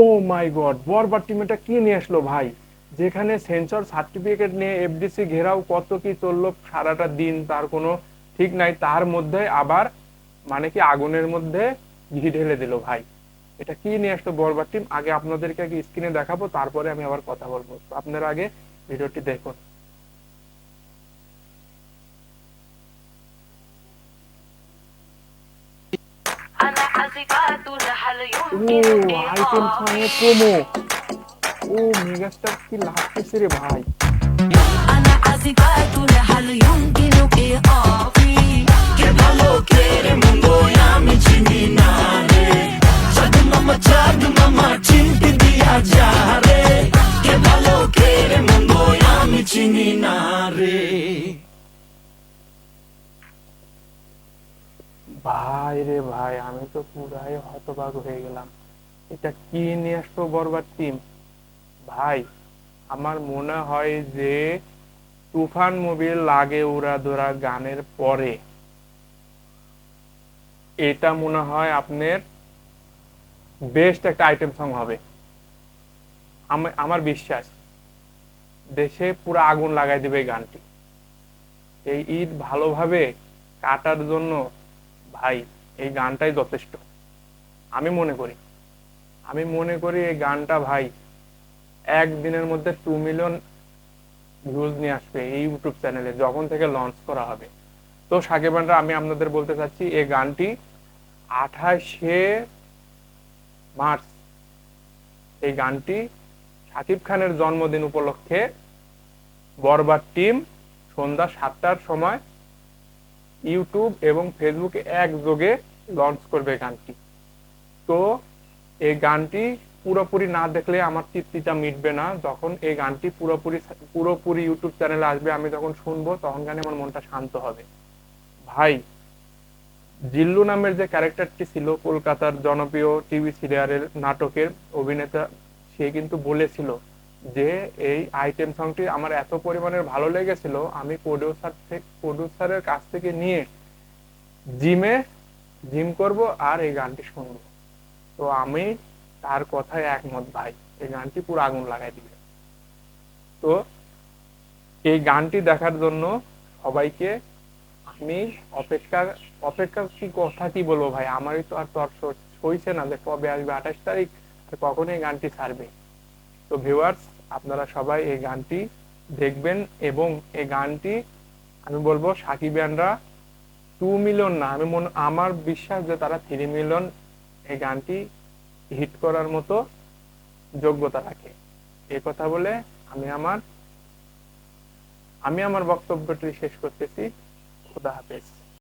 ও মাই god, বরবার team এটা কি নিয়ে আসলো ভাই? যেখানে সেন্সর সার্টিফিকেট নিয়ে এফডিসি ঘেরাও কত কি চলল সারাটা দিন, তার কোনো ঠিক নাই। তার মধ্যে আবার মানে কি আগুনের মধ্যে ঘি ঢেলে দিল ভাই। এটা কি নিয়ে আসলো বরবার টিম? আগে আপনাদেরকে আগে স্ক্রিনে দেখাবো, তারপরে আমি আবার কথা বলব। আপনারা আগে ভিডিওটি দেখুন। ও আইটেম সঙ্গে প্রোমো ও মেগাস্টার কি লাগতেছে রে ভাই ভাই রে ভাই, আমি তো পুরাই হতবাক হয়ে গেলাম। এটা কি নিয়ে আসলো বরবার টিম ভাই, আমার মনে হয় যে তুফান মুভির লাগে উড়া ধরা গানের পরে। এটা মনে হয় আপনার বেস্ট একটা আইটেম সং হবে। আমার বিশ্বাস, দেশে পুরো আগুন লাগাই দিবে গানটি। এই ঈদ ভালোভাবে কাটার জন্য ভাই, এই গানটাই যথেষ্ট। আমি মনে করি, আমি মনে করি এই গানটা ভাই, একদিনের মধ্যে টু মিলিয়ন ভিউজ নিয়ে আসবে এই ইউটিউব চ্যানেলে যখন থেকে লঞ্চ করা হবে। তো সাকিবানরা আমি আপনাদের বলতে চাচ্ছি, এই গানটি আঠাশে মার্চ, এই গানটি সাকিব খানের জন্মদিন উপলক্ষে বরবার টিম সন্ধ্যা সাতটার সময় ইউটিউব এবং ফেসবুকে একযোগে লঞ্চ করবে গানটি। তো এই গানটি পুরোপুরি না দেখলে আমার তৃপ্তিটা মিটবে না। যখন এই গানটি পুরোপুরি পুরোপুরি ইউটিউব চ্যানেলে আসবে, আমি যখন শুনব, তখন গানে আমার মনটা শান্ত হবে। ভাই, জিল্লু নামের যে ক্যারেক্টারটি ছিল কলকাতার জনপ্রিয় টিভি সিরিয়ালের নাটকের অভিনেতা, সে কিন্তু বলেছিল যে এই আইটেম সংটি আমার এত পরিমাণের ভালো লেগেছিল, আমি প্রডিউসার থেকে প্রডিউসারের কাছ থেকে নিয়ে জিমে জিম করব আর এই গানটি শুনব। তো আমি তার কথায় একমত ভাই, এই গানটি পুরো আগুন লাগাই দিবে। তো এই গানটি দেখার জন্য সবাইকে আমি অপেক্ষা অপেক্ষা কি কথা কি বলব ভাই? আমারই তো আর তর সইছে না যে কবে আসবে, আঠাশ তারিখ কখন এই গানটি ছাড়বে? তো ভিউয়ার্স আপনারা সবাই এই গানটি দেখবেন এবং এই গানটি, আমি বলব সাকিবিয়ানরা টু মিলিয়ন না, আমি মনে, আমার বিশ্বাস যে তারা থ্রি মিলিয়ন এই গানটি হিট করার মতো যোগ্যতা রাখে। এই কথা বলে আমি আমার আমি আমার বক্তব্যটি শেষ করতেছি। খোদা হাফেজ।